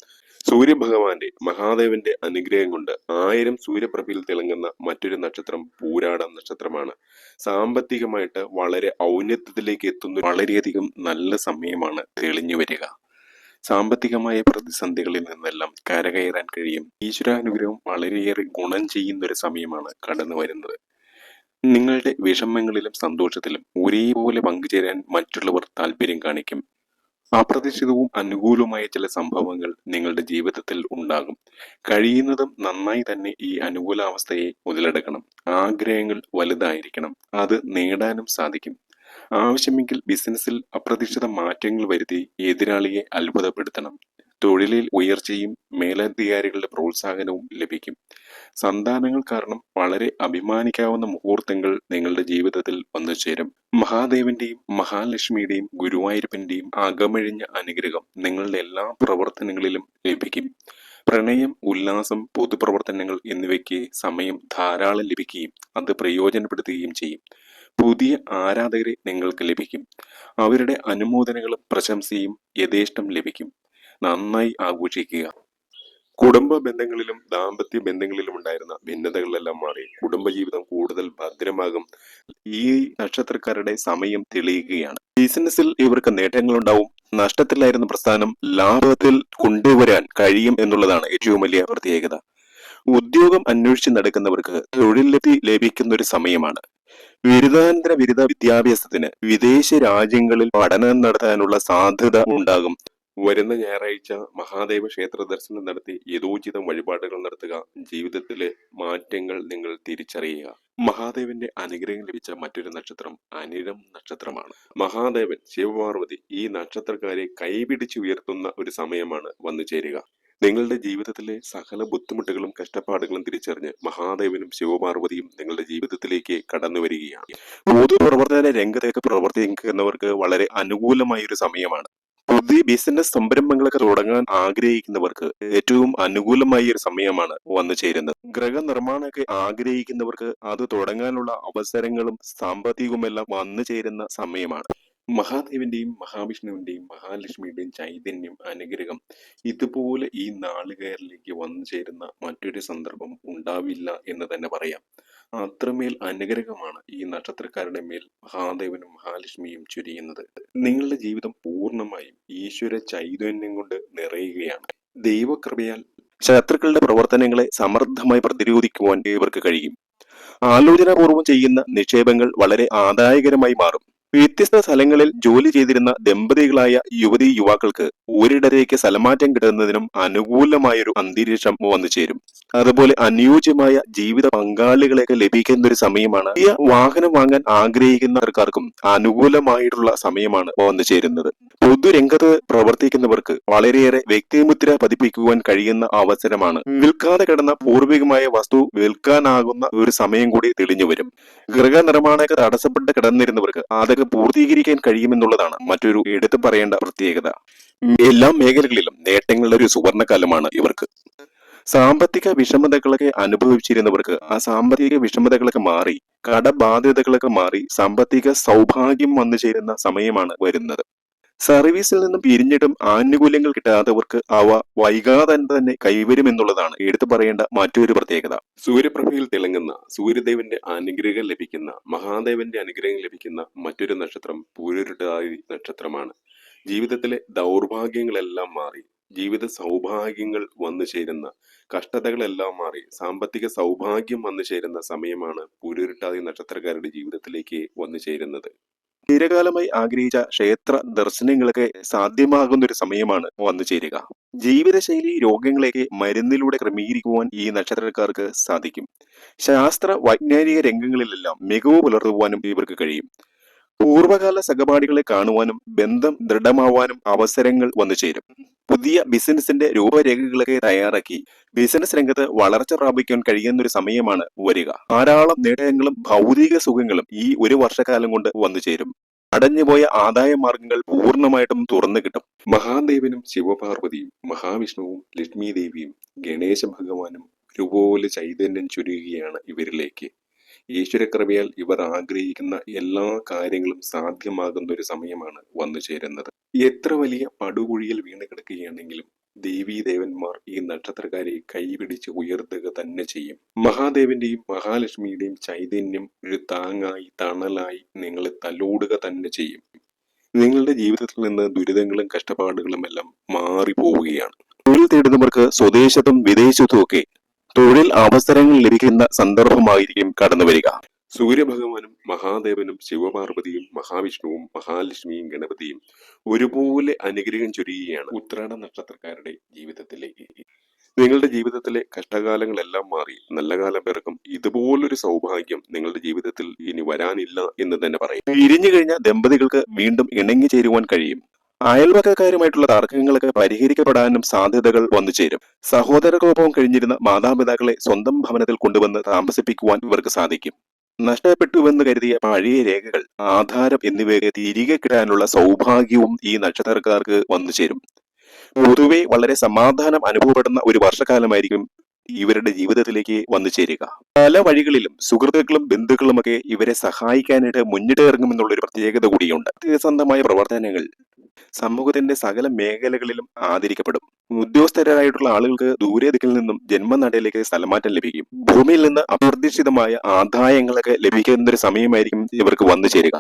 A: സൂര്യഭഗവാന്റെ മഹാദേവന്റെ അനുഗ്രഹം കൊണ്ട് ആയിരം സൂര്യപ്രഭയിൽ തിളങ്ങുന്ന മറ്റൊരു നക്ഷത്രം പൂരാട നക്ഷത്രമാണ്. സാമ്പത്തികമായിട്ട് വളരെ ഔന്നത്യത്തിലേക്ക് എത്തുന്ന വളരെയധികം നല്ല സമയമാണ് തെളിഞ്ഞു വരിക. സാമ്പത്തികമായ പ്രതിസന്ധികളിൽ നിന്നെല്ലാം കരകയറാൻ കഴിയും. ഈശ്വരാനുഗ്രഹം വളരെയേറെ ഗുണം ചെയ്യുന്ന ഒരു സമയമാണ് കടന്നു വരുന്നത്. നിങ്ങളുടെ വിഷമങ്ങളിലും സന്തോഷത്തിലും ഒരേപോലെ പങ്കുചേരാൻ മറ്റുള്ളവർ താല്പര്യം കാണിക്കും. അപ്രതീക്ഷിതവും അനുകൂലവുമായ ചില സംഭവങ്ങൾ നിങ്ങളുടെ ജീവിതത്തിൽ ഉണ്ടാകും. കഴിയുന്നതും നന്നായി തന്നെ ഈ അനുകൂലാവസ്ഥയെ മുതലെടുക്കണം. ആഗ്രഹങ്ങൾ വലുതായിരിക്കണം. അത് നേടാനും സാധിക്കും. ആവശ്യമെങ്കിൽ ബിസിനസ്സിൽ അപ്രതീക്ഷിത മാറ്റങ്ങൾ വരുത്തി എതിരാളിയെ അത്ഭുതപ്പെടുത്തണം. തൊഴിലിൽ ഉയർച്ചയും മേലധികാരികളുടെ പ്രോത്സാഹനവും ലഭിക്കും. സന്താനങ്ങൾ കാരണം വളരെ അഭിമാനിക്കാവുന്ന മുഹൂർത്തങ്ങൾ നിങ്ങളുടെ ജീവിതത്തിൽ വന്നു ചേരും. മഹാദേവന്റെയും മഹാലക്ഷ്മിയുടെയും ഗുരുവായൂരപ്പന്റെയും അകമഴിഞ്ഞ അനുഗ്രഹം നിങ്ങളുടെ എല്ലാ പ്രവർത്തനങ്ങളിലും ലഭിക്കും. പ്രണയം ഉല്ലാസം പൊതുപ്രവർത്തനങ്ങൾ എന്നിവയ്ക്ക് സമയം ധാരാളം ലഭിക്കുകയും അത് പ്രയോജനപ്പെടുത്തുകയും ചെയ്യും. പുതിയ ആരാധകരെ നിങ്ങൾക്ക് ലഭിക്കും. അവരുടെ അനുമോദനങ്ങളും പ്രശംസയും യഥേഷ്ടം ലഭിക്കും. നന്നായി ആഘോഷിക്കുക. കുടുംബ ബന്ധങ്ങളിലും ദാമ്പത്യ ബന്ധങ്ങളിലും ഉണ്ടായിരുന്ന ഭിന്നതകളെല്ലാം മാറി കുടുംബജീവിതം കൂടുതൽ ഭദ്രമാകും. ഈ നക്ഷത്രക്കാരുടെ സമയം തെളിയുകയാണ്. ബിസിനസ്സിൽ ഇവർക്ക് നേട്ടങ്ങളുണ്ടാവും. നഷ്ടത്തിലായിരുന്ന പ്രസ്ഥാനം ലാഭത്തിൽ കൊണ്ടുവരാൻ കഴിയും എന്നുള്ളതാണ് ഏറ്റവും വലിയ പ്രത്യേകത. ഉദ്യോഗം അന്വേഷിച്ച് നടക്കുന്നവർക്ക് തൊഴിലെത്തി ലഭിക്കുന്ന ഒരു സമയമാണ്. ബിരുദാനന്തര ബിരുദ വിദ്യാഭ്യാസത്തിന് വിദേശ രാജ്യങ്ങളിൽ പഠനം നടത്താനുള്ള സാധ്യത ഉണ്ടാകും. വരുന്ന ഞായറാഴ്ച മഹാദേവ ക്ഷേത്ര ദർശനം നടത്തി യഥോചിതം വഴിപാടുകൾ നടത്തുക. ജീവിതത്തിലെ മാറ്റങ്ങൾ നിങ്ങൾ തിരിച്ചറിയുക. മഹാദേവന്റെ അനുഗ്രഹം ലഭിച്ച മറ്റൊരു നക്ഷത്രം അനിരം നക്ഷത്രമാണ്. മഹാദേവൻ ശിവപാർവതി ഈ നക്ഷത്രക്കാരെ കൈപിടിച്ചുയർത്തുന്ന ഒരു സമയമാണ് വന്നു ചേരുക നിങ്ങളുടെ ജീവിതത്തിലെ സകല ബുദ്ധിമുട്ടുകളും കഷ്ടപ്പാടുകളും തിരിച്ചറിഞ്ഞ് മഹാദേവനും ശിവപാർവതിയും നിങ്ങളുടെ ജീവിതത്തിലേക്ക് കടന്നു വരികയാണ്. പൊതുപ്രവർത്തന രംഗത്തേക്ക് പ്രവർത്തിക്കുന്നവർക്ക് വളരെ അനുകൂലമായ ഒരു സമയമാണ്. പുതിയ ബിസിനസ് സംരംഭങ്ങളൊക്കെ തുടങ്ങാൻ ആഗ്രഹിക്കുന്നവർക്ക് ഏറ്റവും അനുകൂലമായ ഒരു സമയമാണ് വന്നു ചേരുന്നത്. ഗ്രഹനിർമ്മാണമൊക്കെ ആഗ്രഹിക്കുന്നവർക്ക് അത് തുടങ്ങാനുള്ള അവസരങ്ങളും സാമ്പത്തികവുമെല്ലാം വന്നു ചേരുന്ന സമയമാണ്. മഹാദേവന്റെയും മഹാവിഷ്ണുവിന്റെയും മഹാലക്ഷ്മിയുടെയും ചൈതന്യം അനുഗ്രഹം ഇതുപോലെ ഈ നാളുകയറിലേക്ക് വന്നു ചേരുന്ന മറ്റൊരു സന്ദർഭം ഉണ്ടാവില്ല എന്ന് തന്നെ പറയാം. അത്രമേൽ അനുഗ്രഹമാണ് ഈ നക്ഷത്രക്കാരുടെ മേൽ മഹാദേവനും മഹാലക്ഷ്മിയും ചൊരിയുന്നത്. നിങ്ങളുടെ ജീവിതം പൂർണമായും ഈശ്വര ചൈതന്യം കൊണ്ട് നിറയുകയാണ്. ദൈവകൃപയാൽ ശത്രുക്കളുടെ പ്രവർത്തനങ്ങളെ സമർത്ഥമായി പ്രതിരോധിക്കുവാൻ ഇവർക്ക് കഴിയും. ആലോചനാപൂർവം ചെയ്യുന്ന നിക്ഷേപങ്ങൾ വളരെ ആദായകരമായി മാറും. വ്യത്യസ്ത സ്ഥലങ്ങളിൽ ജോലി ചെയ്തിരുന്ന ദമ്പതികളായ യുവതി യുവാക്കൾക്ക് ഒരിടത്തേക്ക് സ്ഥലമാറ്റം കിട്ടുന്നതിനും അനുകൂലമായൊരു അന്തരീക്ഷം വന്നു ചേരും. അതുപോലെ അനുയോജ്യമായ ജീവിത പങ്കാളികളെയൊക്കെ ലഭിക്കുന്ന ഒരു സമയമാണ് ഈ വാഹനം വാങ്ങാൻ ആഗ്രഹിക്കുന്നവർക്കാർക്കും അനുകൂലമായിട്ടുള്ള സമയമാണ് വന്നു ചേരുന്നത്. പൊതുരംഗത്ത് പ്രവർത്തിക്കുന്നവർക്ക് വളരെയേറെ വ്യക്തിമുദ്ര പതിപ്പിക്കുവാൻ കഴിയുന്ന അവസരമാണ്. വിൽക്കാതെ കിടന്ന പൂർവികമായ വസ്തു വിൽക്കാനാകുന്ന ഒരു സമയം കൂടി തെളിഞ്ഞു വരും. ഗൃഹനിർമ്മാണമൊക്കെ തടസ്സപ്പെട്ട് കിടന്നിരുന്നവർക്ക് അതൊക്കെ പൂർത്തീകരിക്കാൻ കഴിയുമെന്നുള്ളതാണ് മറ്റൊരു എടുത്തു പറയേണ്ട പ്രത്യേകത. എല്ലാ മേഖലകളിലും നേട്ടങ്ങളുടെ ഒരു സുവർണകാലമാണ് ഇവർക്ക്. സാമ്പത്തിക വിഷമതകളൊക്കെ അനുഭവിച്ചിരുന്നവർക്ക് ആ സാമ്പത്തിക വിഷമതകളൊക്കെ മാറി കടബാധ്യതകളൊക്കെ മാറി സാമ്പത്തിക സൗഭാഗ്യം വന്നു ചേരുന്ന സമയമാണ് വരുന്നത്. സർവീസിൽ നിന്നും പിരിഞ്ഞിട്ടും ആനുകൂല്യങ്ങൾ കിട്ടാത്തവർക്ക് അവ വൈകാതെ തന്നെ കൈവരുമെന്നുള്ളതാണ് എടുത്തു പറയേണ്ട മറ്റൊരു പ്രത്യേകത. സൂര്യപ്രഭയിൽ തിളങ്ങുന്ന സൂര്യദേവന്റെ അനുഗ്രഹം ലഭിക്കുന്ന മഹാദേവന്റെ അനുഗ്രഹം ലഭിക്കുന്ന മറ്റൊരു നക്ഷത്രം പൂരുരുട്ടാതി നക്ഷത്രമാണ്. ജീവിതത്തിലെ ദൗർഭാഗ്യങ്ങളെല്ലാം മാറി ജീവിത സൗഭാഗ്യങ്ങൾ വന്നു ചേരുന്ന കഷ്ടതകളെല്ലാം മാറി സാമ്പത്തിക സൗഭാഗ്യം വന്നു ചേരുന്ന സമയമാണ് പൂരുരുട്ടാതി നക്ഷത്രക്കാരുടെ ജീവിതത്തിലേക്ക് വന്നു ചേരുന്നത്. ചിരകാലമായി ആഗ്രഹിച്ച ക്ഷേത്ര ദർശനങ്ങളൊക്കെ സാധ്യമാകുന്ന ഒരു സമയമാണ് വന്നു ചേരുക. ജീവിതശൈലി രോഗങ്ങളെയൊക്കെ മരുന്നിലൂടെ ക്രമീകരിക്കുവാൻ ഈ നക്ഷത്രക്കാർക്ക് സാധിക്കും. ശാസ്ത്ര വൈജ്ഞാനിക രംഗങ്ങളിലെല്ലാം മികവ് പുലർത്തുവാനും ഇവർക്ക് കഴിയും. പൂർവകാല സഹപാഠികളെ കാണുവാനും ബന്ധം ദൃഢമാവാനും അവസരങ്ങൾ വന്നു ചേരും. പുതിയ ബിസിനസിന്റെ രൂപരേഖകളൊക്കെ തയ്യാറാക്കി ബിസിനസ് രംഗത്ത് വളർച്ച പ്രാപിക്കാൻ കഴിയുന്ന ഒരു സമയമാണ് വരിക. ധാരാളം നേട്ടങ്ങളും ഭൗതിക സുഖങ്ങളും ഈ ഒരു വർഷക്കാലം കൊണ്ട് വന്നു ചേരും. അടഞ്ഞുപോയ ആദായ മാർഗങ്ങൾ പൂർണമായിട്ടും തുറന്നു കിട്ടും. മഹാദേവനും ശിവപാർവതിയും മഹാവിഷ്ണുവും ലക്ഷ്മി ദേവിയും ഗണേശ ഭഗവാനും ഒരുപോലെ ചൈതന്യം ചുരുകയാണ് ഇവരിലേക്ക്. ഈശ്വരകൃപയാൽ ഇവർ ആഗ്രഹിക്കുന്ന എല്ലാ കാര്യങ്ങളും സാധ്യമാകുന്ന ഒരു സമയമാണ് വന്നു ചേരുന്നത്. എത്ര വലിയ പടുകുഴിയിൽ വീണ് കിടക്കുകയാണെങ്കിലും ദേവീ ദേവന്മാർ ഈ നക്ഷത്രക്കാരെ കൈപിടിച്ച് ഉയർത്തുക തന്നെ ചെയ്യും. മഹാദേവന്റെയും മഹാലക്ഷ്മിയുടെയും ചൈതന്യം ഒരു താങ്ങായി തണലായി നിങ്ങളെ തലോടുക തന്നെ ചെയ്യും. നിങ്ങളുടെ ജീവിതത്തിൽ നിന്ന് ദുരിതങ്ങളും കഷ്ടപ്പാടുകളും എല്ലാം മാറിപ്പോവുകയാണ്. തൊഴിൽ തേടുന്നവർക്ക് സ്വദേശത്തും വിദേശത്തും ഒക്കെ തൊഴിൽ അവസരങ്ങൾ ലഭിക്കുന്ന സന്ദർഭമായിരിക്കും കടന്നു വരിക സൂര്യഭഗവാനും മഹാദേവനും ശിവപാർവതിയും മഹാവിഷ്ണുവും മഹാലക്ഷ്മിയും ഗണപതിയും ഒരുപോലെ അനുഗ്രഹം ചൊരിയുകയാണ് ഉത്രാട നക്ഷത്രക്കാരുടെ ജീവിതത്തിലേക്ക്. നിങ്ങളുടെ ജീവിതത്തിലെ കഷ്ടകാലങ്ങളെല്ലാം മാറി നല്ല കാലം പിറക്കും. ഇതുപോലൊരു സൗഭാഗ്യം നിങ്ങളുടെ ജീവിതത്തിൽ ഇനി വരാനില്ല എന്ന് തന്നെ പറയും. പിരിഞ്ഞു കഴിഞ്ഞ ദമ്പതികൾക്ക് വീണ്ടും ഇണങ്ങി ചേരുവാൻ കഴിയും. അയൽവക്കക്കാരുമായിട്ടുള്ള തർക്കങ്ങളൊക്കെ പരിഹരിക്കപ്പെടാനും സാധ്യതകൾ വന്നു ചേരും. സഹോദരർക്കൊപ്പം കഴിഞ്ഞിരുന്ന മാതാപിതാക്കളെ സ്വന്തം ഭവനത്തിൽ കൊണ്ടുവന്ന് താമസിപ്പിക്കുവാൻ ഇവർക്ക് സാധിക്കും. നഷ്ടപ്പെട്ടുവെന്ന് കരുതിയ പഴയ രേഖകൾ ആധാരം എന്നിവയൊക്കെ തിരികെ കിട്ടാനുള്ള സൗഭാഗ്യവും ഈ നക്ഷത്രക്കാർക്ക് വന്നു ചേരും. പൊതുവെ വളരെ സമാധാനം അനുഭവപ്പെടുന്ന ഒരു വർഷക്കാലമായിരിക്കും ഇവരുടെ ജീവിതത്തിലേക്ക് വന്നു ചേരുക. പല വഴികളിലും സുഹൃത്തുക്കളും ബന്ധുക്കളുമൊക്കെ ഇവരെ സഹായിക്കാനായിട്ട് മുന്നിട്ട് ഇറങ്ങുമെന്നുള്ള ഒരു പ്രത്യേകത കൂടിയുണ്ട്. സത്യസന്ധമായ പ്രവർത്തനങ്ങൾ സമൂഹത്തിന്റെ സകല മേഖലകളിലും ആദരിക്കപ്പെടും. ഉദ്യോഗസ്ഥരായിട്ടുള്ള ആളുകൾക്ക് ദൂരെ ദിക്കിൽ നിന്നും ജന്മനടയിലേക്ക് സ്ഥലമാറ്റം ലഭിക്കും. ഭൂമിയിൽ നിന്ന് അപ്രതീക്ഷിതമായ ആദായങ്ങളൊക്കെ ലഭിക്കുന്ന ഒരു സമയമായിരിക്കും ഇവർക്ക് വന്നു ചേരുക.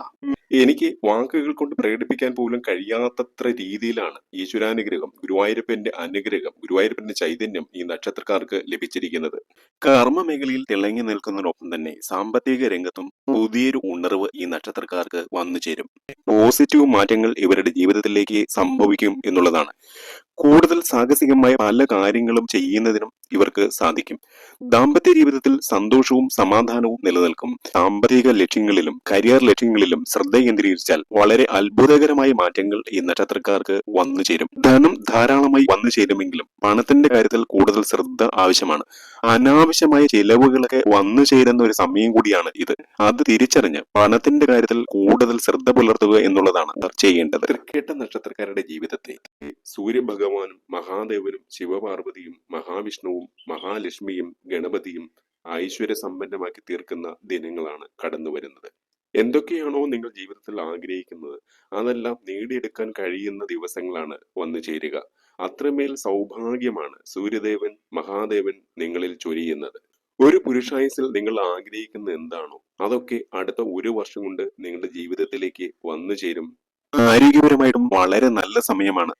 A: എനിക്ക് വാക്കുകൾ കൊണ്ട് പ്രകടിപ്പിക്കാൻ പോലും കഴിയാത്തത്ര രീതിയിലാണ് ഈശ്വരാനുഗ്രഹം ഗുരുവായൂരപ്പന്റെ അനുഗ്രഹം ഗുരുവായൂരപ്പന്റെ ചൈതന്യം ഈ നക്ഷത്രക്കാർക്ക് ലഭിച്ചിരിക്കുന്നത്. കർമ്മ മേഖലയിൽ തിളങ്ങി നിൽക്കുന്നതിനൊപ്പം തന്നെ സാമ്പത്തിക രംഗത്തും പുതിയൊരു ഉണർവ് ഈ നക്ഷത്രക്കാർക്ക് വന്നു ചേരും. പോസിറ്റീവ് മാറ്റങ്ങൾ ഇവരുടെ ജീവിതത്തിലേക്ക് സംഭവിക്കും എന്നുള്ളതാണ്. കൂടുതൽ സാഹസികമായ പല കാര്യങ്ങളും ചെയ്യുന്നതിനും ഇവർക്ക് സാധിക്കും. ദാമ്പത്യ ജീവിതത്തിൽ സന്തോഷവും സമാധാനവും നിലനിൽക്കും. സാമ്പത്തിക ലക്ഷ്യങ്ങളിലും കരിയർ ലക്ഷ്യങ്ങളിലും ശ്രദ്ധ കേന്ദ്രീകരിച്ചാൽ വളരെ അത്ഭുതകരമായ മാറ്റങ്ങൾ ഈ നക്ഷത്രക്കാർക്ക് വന്നു ചേരും. ധനം ധാരാളമായി വന്നു ചേരുമെങ്കിലും പണത്തിന്റെ കാര്യത്തിൽ കൂടുതൽ ശ്രദ്ധ ആവശ്യമാണ്. അനാവശ്യമായ ചിലവുകളൊക്കെ വന്നു ചേരുന്ന ഒരു സമയം കൂടിയാണ് ഇത്. അത് തിരിച്ചറിഞ്ഞ് പണത്തിന്റെ കാര്യത്തിൽ കൂടുതൽ ശ്രദ്ധ പുലർത്തുക എന്നുള്ളതാണ് ചെയ്യേണ്ടത്. കേട്ട നക്ഷത്രക്കാരുടെ ജീവിതത്തെ സൂര്യഭഗവാനും മഹാദേവനും ശിവപാർവതിയും മഹാവിഷ്ണുവും മഹാലക്ഷ്മിയും ഗണപതിയും ഐശ്വര്യ സമ്പന്നമാക്കി തീർക്കുന്ന ദിനങ്ങളാണ് കടന്നു വരുന്നത് എന്തൊക്കെയാണോ നിങ്ങൾ ജീവിതത്തിൽ ആഗ്രഹിക്കുന്നത് അതെല്ലാം നേടിയെടുക്കാൻ കഴിയുന്ന ദിവസങ്ങളാണ് വന്നു ചേരുക. അത്രമേൽ സൗഭാഗ്യമാണ് സൂര്യദേവൻ മഹാദേവൻ നിങ്ങളിൽ ചൊരിയുന്നത്. ഒരു പുരുഷായുസിൽ നിങ്ങൾ ആഗ്രഹിക്കുന്ന എന്താണോ അതൊക്കെ അടുത്ത ഒരു വർഷം കൊണ്ട് നിങ്ങളുടെ ജീവിതത്തിലേക്ക് വന്നു ചേരും. ആരോഗ്യപരമായിട്ടും വളരെ നല്ല സമയമാണ്.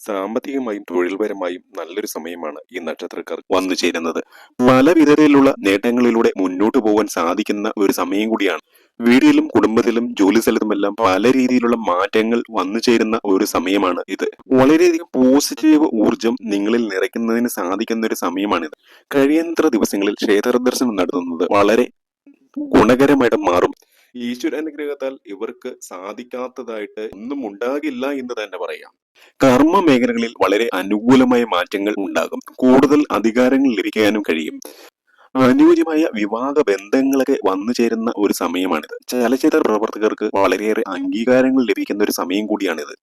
A: സാമ്പത്തികമായും തൊഴിൽപരമായും നല്ലൊരു സമയമാണ് ഈ നക്ഷത്രക്കാർ വന്നു ചേരുന്നത്. പല വിധത്തിലുള്ള നേട്ടങ്ങളിലൂടെ മുന്നോട്ട് പോകാൻ സാധിക്കുന്ന ഒരു സമയം കൂടിയാണ്. വീടിലും കുടുംബത്തിലും ജോലി സ്ഥലത്തുമെല്ലാം പല രീതിയിലുള്ള മാറ്റങ്ങൾ വന്നു ചേരുന്ന ഒരു സമയമാണ് ഇത്. വളരെയധികം പോസിറ്റീവ് ഊർജം നിങ്ങളിൽ നിറയ്ക്കുന്നതിന് സാധിക്കുന്ന ഒരു സമയമാണിത്. കഴിയത്ര ദിവസങ്ങളിൽ ക്ഷേത്ര ദർശനം നടത്തുന്നത് വളരെ ഗുണകരമായിട്ട് മാറും. ഈശ്വരാനുഗ്രഹത്താൽ ഇവർക്ക് സാധിക്കാത്തതായിട്ട് ഒന്നും ഉണ്ടാകില്ല എന്ന് തന്നെ പറയാം. കർമ്മ മേഖലകളിൽ വളരെ അനുകൂലമായ മാറ്റങ്ങൾ ഉണ്ടാകും. കൂടുതൽ അധികാരങ്ങൾ ലഭിക്കാനും കഴിയും. അനുയോജ്യമായ വിവാഹ ബന്ധങ്ങളൊക്കെ വന്നു ചേരുന്ന ഒരു സമയമാണിത്. ചലച്ചിത്ര പ്രവർത്തകർക്ക് വളരെയേറെ അംഗീകാരങ്ങൾ ലഭിക്കുന്ന ഒരു സമയം കൂടിയാണിത്.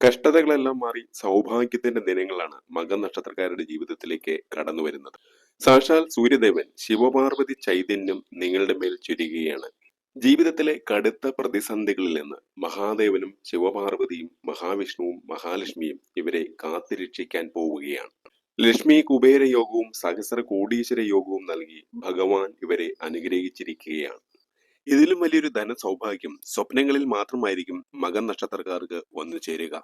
A: കഷ്ടതകളെല്ലാം മാറി സൗഭാഗ്യത്തിന്റെ ദിനങ്ങളാണ് മകൻ നക്ഷത്രക്കാരുടെ ജീവിതത്തിലേക്ക് കടന്നു വരുന്നത് സാക്ഷാൽ സൂര്യദേവൻ ശിവപാർവതി ചൈതന്യം നിങ്ങളുടെ മേൽ ചുരുകയാണ് ജീവിതത്തിലെ കടുത്ത പ്രതിസന്ധികളിൽ നിന്ന് മഹാദേവനും ശിവപാർവതിയും മഹാവിഷ്ണുവും മഹാലക്ഷ്മിയും ഇവരെ കാത്തുരക്ഷിക്കാൻ പോവുകയാണ്. ലക്ഷ്മി കുബേര യോഗവും സഹസ്ര കോടീശ്വര യോഗവും നൽകി ഭഗവാൻ ഇവരെ അനുഗ്രഹിച്ചിരിക്കുകയാണ്. ഇതിലും വലിയൊരു ധന സൗഭാഗ്യം സ്വപ്നങ്ങളിൽ മാത്രമായിരിക്കും മകൻ നക്ഷത്രക്കാർക്ക് വന്നു ചേരുക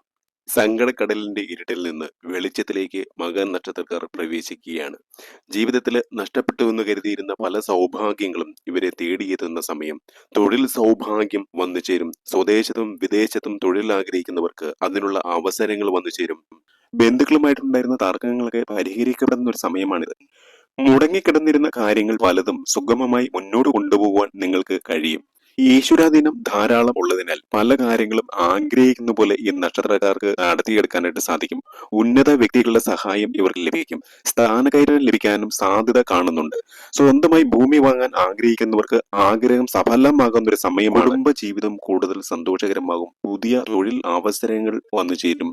A: സങ്കടക്കടലിന്റെ ഇരുട്ടിൽ നിന്ന് വെളിച്ചത്തിലേക്ക് മകൻ നക്ഷത്രക്കാർ പ്രവേശിക്കുകയാണ്. ജീവിതത്തിൽ നഷ്ടപ്പെട്ടു എന്ന് കരുതിയിരുന്ന പല സൗഭാഗ്യങ്ങളും ഇവരെ തേടിയെത്തുന്ന സമയം. തൊഴിൽ സൗഭാഗ്യം വന്നു ചേരും. സ്വദേശത്തും വിദേശത്തും തൊഴിൽ ആഗ്രഹിക്കുന്നവർക്ക് അതിനുള്ള അവസരങ്ങൾ വന്നു ചേരും. ബന്ധുക്കളുമായിട്ടുണ്ടായിരുന്ന തർക്കങ്ങളൊക്കെ പരിഹരിക്കപ്പെടുന്ന ഒരു സമയമാണിത്. മുടങ്ങിക്കിടന്നിരുന്ന കാര്യങ്ങൾ പലതും സുഗമമായി മുന്നോട്ട് കൊണ്ടുപോകുവാൻ നിങ്ങൾക്ക് കഴിയും. ഈശ്വരാധീനം ധാരാളം ഉള്ളതിനാൽ പല കാര്യങ്ങളും ആഗ്രഹിക്കുന്ന പോലെ ഈ നക്ഷത്രക്കാർക്ക് നടത്തിയെടുക്കാനായിട്ട് സാധിക്കും. ഉന്നത വ്യക്തികളുടെ സഹായം ഇവർക്ക് ലഭിക്കും. സ്ഥാനകയറ്റം ലഭിക്കാനും സാധ്യത കാണുന്നുണ്ട്. സ്വന്തമായി ഭൂമി വാങ്ങാൻ ആഗ്രഹിക്കുന്നവർക്ക് ആഗ്രഹം സഫലമാകുന്ന ഒരു സമയം കുടുംബ ജീവിതം കൂടുതൽ സന്തോഷകരമാകും. പുതിയ തൊഴിൽ അവസരങ്ങൾ വന്നു ചേരും.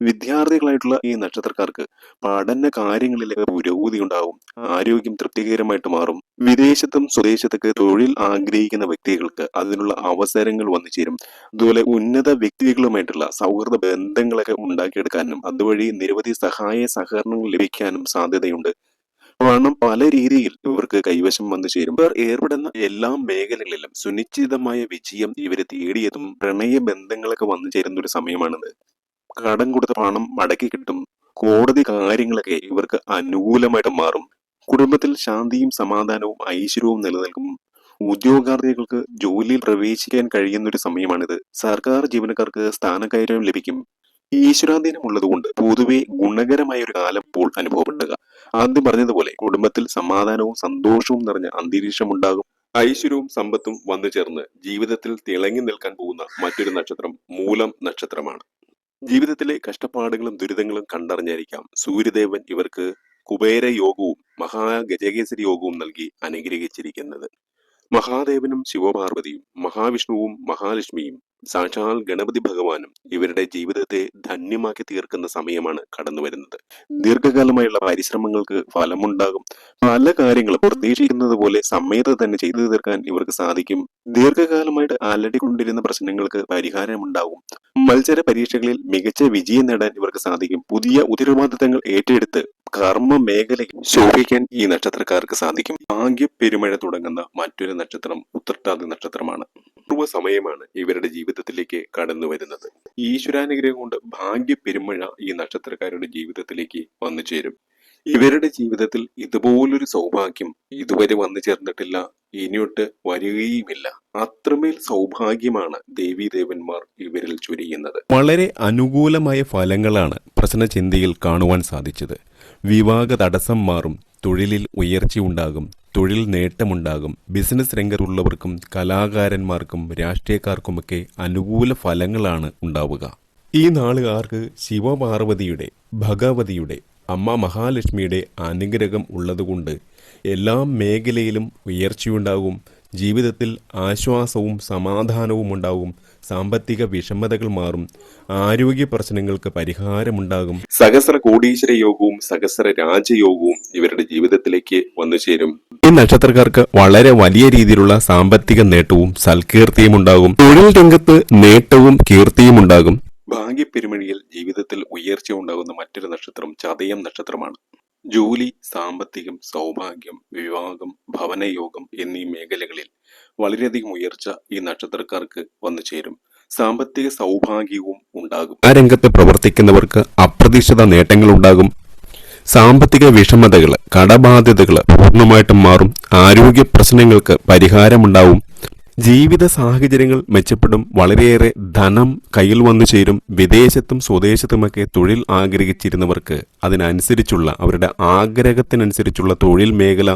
A: വിദ്യാർത്ഥികളായിട്ടുള്ള ഈ നക്ഷത്രക്കാർക്ക് പഠന കാര്യങ്ങളിലേക്ക് പുരോഗതി ഉണ്ടാകും ആരോഗ്യം തൃപ്തികരമായിട്ട് മാറും. വിദേശത്തും സ്വദേശത്തൊക്കെ തൊഴിൽ ആഗ്രഹിക്കുന്ന വ്യക്തികൾക്ക് അതിനുള്ള അവസരങ്ങൾ വന്നു ചേരും. അതുപോലെ ഉന്നത വ്യക്തികളുമായിട്ടുള്ള സൗഹൃദ ബന്ധങ്ങളൊക്കെ ഉണ്ടാക്കിയെടുക്കാനും അതുവഴി നിരവധി സഹായ സഹകരണങ്ങൾ ലഭിക്കാനും സാധ്യതയുണ്ട്. പണം പല രീതിയിൽ ഇവർക്ക് കൈവശം വന്നു ചേരും. ഇവർ ഏർപ്പെടുന്ന എല്ലാ മേഖലകളിലും സുനിശ്ചിതമായ വിജയം ഇവരെ തേടിയതും പ്രണയ ബന്ധങ്ങളൊക്കെ വന്നു ചേരുന്ന ഒരു സമയമാണിത്. കടം കൊടുത്ത പണം മടക്കി കിട്ടും. കോടതി കാര്യങ്ങളൊക്കെ ഇവർക്ക് അനുകൂലമായിട്ട് മാറും. കുടുംബത്തിൽ ശാന്തിയും സമാധാനവും ഐശ്വര്യവും നിലനിൽക്കും. ഉദ്യോഗാർത്ഥികൾക്ക് ജോലിയിൽ പ്രവേശിക്കാൻ കഴിയുന്ന ഒരു സമയമാണിത്. സർക്കാർ ജീവനക്കാർക്ക് സ്ഥാനക്കയറ്റം ലഭിക്കും. ഈശ്വരാധീനം ഉള്ളതുകൊണ്ട് പൊതുവെ ഗുണകരമായ ഒരു കാലം ഇപ്പോൾ അനുഭവപ്പെടുക. ആദ്യം പറഞ്ഞതുപോലെ കുടുംബത്തിൽ സമാധാനവും സന്തോഷവും നിറഞ്ഞ അന്തരീക്ഷം ഉണ്ടാകും. ഐശ്വര്യവും സമ്പത്തും വന്നു ചേർന്ന് ജീവിതത്തിൽ തിളങ്ങി നിൽക്കാൻ പോകുന്ന മറ്റൊരു നക്ഷത്രം മൂലം നക്ഷത്രമാണ്. ജീവിതത്തിലെ കഷ്ടപ്പാടുകളും ദുരിതങ്ങളും കണ്ടറിഞ്ഞായിരിക്കാം. സൂര്യദേവൻ ഇവർക്ക് കുബേര യോഗവും മഹാഗജകേസരി യോഗവും നൽകി അനുഗ്രഹിച്ചിരിക്കുന്നത്. മഹാദേവനും ശിവപാർവതിയും മഹാവിഷ്ണുവും മഹാലക്ഷ്മിയും സാക്ഷാൽ ഗണപതി ഭഗവാനും ഇവരുടെ ജീവിതത്തെ ധന്യമാക്കി തീർക്കുന്ന സമയമാണ് കടന്നു വരുന്നത്. ദീർഘകാലമായുള്ള പരിശ്രമങ്ങൾക്ക് ഫലമുണ്ടാകും. പല കാര്യങ്ങളും പ്രതീക്ഷിക്കുന്നത് പോലെ സമയത്ത് തന്നെ ചെയ്തു തീർക്കാൻ ഇവർക്ക് സാധിക്കും. ദീർഘകാലമായിട്ട് അലടിക്കൊണ്ടിരുന്ന പ്രശ്നങ്ങൾക്ക് പരിഹാരമുണ്ടാകും. മത്സര പരീക്ഷകളിൽ മികച്ച വിജയം നേടാൻ ഇവർക്ക് സാധിക്കും. പുതിയ ഉത്തരവാദിത്തങ്ങൾ ഏറ്റെടുത്ത് കർമ്മ മേഖലയിൽ ശോഭിക്കാൻ ഈ നക്ഷത്രക്കാർക്ക് സാധിക്കും. ഭാഗ്യ പെരുമഴ തുടങ്ങുന്ന മറ്റൊരു നക്ഷത്രം ഉത്രട്ടാതി നക്ഷത്രമാണ്. പൂർവ സമയമാണ് ഇവരുടെ ജീവിതത്തിലേക്ക് കടന്നു വരുന്നത്. ഈശ്വരാനുഗ്രഹം കൊണ്ട് ഭാഗ്യ പെരുമഴ ഈ നക്ഷത്രക്കാരുടെ ജീവിതത്തിലേക്ക് വന്നു ചേരും. ഇവരുടെ ജീവിതത്തിൽ ഇതുപോലൊരു സൗഭാഗ്യം ഇതുവരെ വന്നു ചേർന്നിട്ടില്ല. ഇനിയൊട്ട് വരികയുമില്ല. അത്രമേൽ സൗഭാഗ്യമാണ് ദേവീദേവന്മാർ ഇവരിൽ ചൊരിയുന്നത്.
B: വളരെ അനുകൂലമായ ഫലങ്ങളാണ് പ്രശ്നചിന്തയിൽ കാണുവാൻ സാധിച്ചത്. വിവാഹ തടസ്സം മാറും തൊഴിലിൽ ഉയർച്ചയുണ്ടാകും. തൊഴിൽ നേട്ടമുണ്ടാകും. ബിസിനസ് രംഗത്തുള്ളവർക്കും കലാകാരന്മാർക്കും രാഷ്ട്രീയക്കാർക്കുമൊക്കെ അനുകൂല ഫലങ്ങളാണ് ഉണ്ടാവുക. ഈ നാളുകാർക്ക് ശിവപാർവതിയുടെ ഭഗവതിയുടെ അമ്മ മഹാലക്ഷ്മിയുടെ അനുഗ്രഹം ഉള്ളതുകൊണ്ട് എല്ലാ മേഖലയിലും ഉയർച്ചയുണ്ടാകും. ജീവിതത്തിൽ ആശ്വാസവും സമാധാനവും ഉണ്ടാവും സാമ്പത്തിക വിഷമതകൾ മാറും. ആരോഗ്യ പ്രശ്നങ്ങൾക്ക് പരിഹാരമുണ്ടാകും.
A: സഹസ്ര കോടീശ്വര യോഗവും സഹസ്ര രാജയോഗവും ഇവരുടെ ജീവിതത്തിലേക്ക് വന്നു ചേരും.
B: ഈ നക്ഷത്രക്കാർക്ക് വളരെ വലിയ രീതിയിലുള്ള സാമ്പത്തിക നേട്ടവും സൽകീർത്തിയും ഉണ്ടാകും. തൊഴിൽ രംഗത്ത് നേട്ടവും കീർത്തിയും ഉണ്ടാകും.
A: ഭാഗ്യപ്പെരുമഴിയിൽ ജീവിതത്തിൽ ഉയർച്ച ഉണ്ടാകുന്ന മറ്റൊരു നക്ഷത്രം ചതയം നക്ഷത്രമാണ്. ജോലി സാമ്പത്തികം സൗഭാഗ്യം വിവാഹം ഭവനയോഗം എന്നീ മേഖലകളിൽ വളരെയധികം ഉയർച്ച ഈ നക്ഷത്രക്കാർക്ക് വന്നു ചേരും. സാമ്പത്തിക സൗഭാഗ്യവും ഉണ്ടാകും.
B: ആ രംഗത്ത് പ്രവർത്തിക്കുന്നവർക്ക് അപ്രതീക്ഷിത നേട്ടങ്ങൾ ഉണ്ടാകും. സാമ്പത്തിക വിഷമതകൾ കടബാധ്യതകൾ പൂർണമായിട്ടും മാറും. ആരോഗ്യ പ്രശ്നങ്ങൾക്ക് പരിഹാരമുണ്ടാവും. ജീവിത സാഹചര്യങ്ങൾ മെച്ചപ്പെടും. വളരെയേറെ ധനം കയ്യിൽ വന്നു ചേരും. വിദേശത്തും സ്വദേശത്തുമൊക്കെ തൊഴിൽ ആഗ്രഹിച്ചിരുന്നവർക്ക് അതിനനുസരിച്ചുള്ള അവരുടെ ആഗ്രഹത്തിനനുസരിച്ചുള്ള തൊഴിൽ മേഖല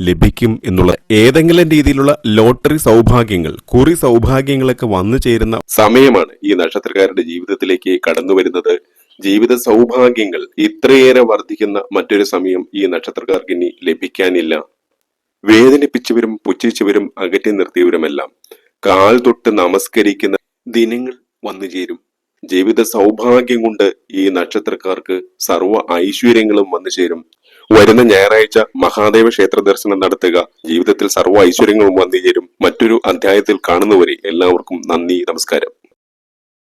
B: ലഭിക്കും എന്നുള്ള ഏതെങ്കിലും രീതിയിലുള്ള ലോട്ടറി സൗഭാഗ്യങ്ങൾ കുറി സൗഭാഗ്യങ്ങളൊക്കെ വന്നു ചേരുന്ന
A: സമയമാണ് ഈ നക്ഷത്രക്കാരുടെ ജീവിതത്തിലേക്ക് കടന്നു വരുന്നത്. ജീവിത സൗഭാഗ്യങ്ങൾ ഇത്രയേറെ വർദ്ധിക്കുന്ന മറ്റൊരു സമയം ഈ നക്ഷത്രക്കാർക്ക് ഇനി ലഭിക്കാനില്ല. വേദനിപ്പിച്ചവരും പുച്ഛിച്ചവരും അകറ്റി നിർത്തിയവരുമെല്ലാം കാൽ തൊട്ട് നമസ്കരിക്കുന്ന ദിനങ്ങൾ വന്നു ചേരും. ജീവിത സൗഭാഗ്യം കൊണ്ട് ഈ നക്ഷത്രക്കാർക്ക് സർവ ഐശ്വര്യങ്ങളും വന്നു ചേരും. വരുന്ന ഞായറാഴ്ച മഹാദേവ ക്ഷേത്ര ദർശനം നടത്തുക. ജീവിതത്തിൽ സർവ ഐശ്വര്യങ്ങളും വന്നു ചേരും. മറ്റൊരു അധ്യായത്തിൽ കാണുന്നവരെ എല്ലാവർക്കും നന്ദി നമസ്കാരം.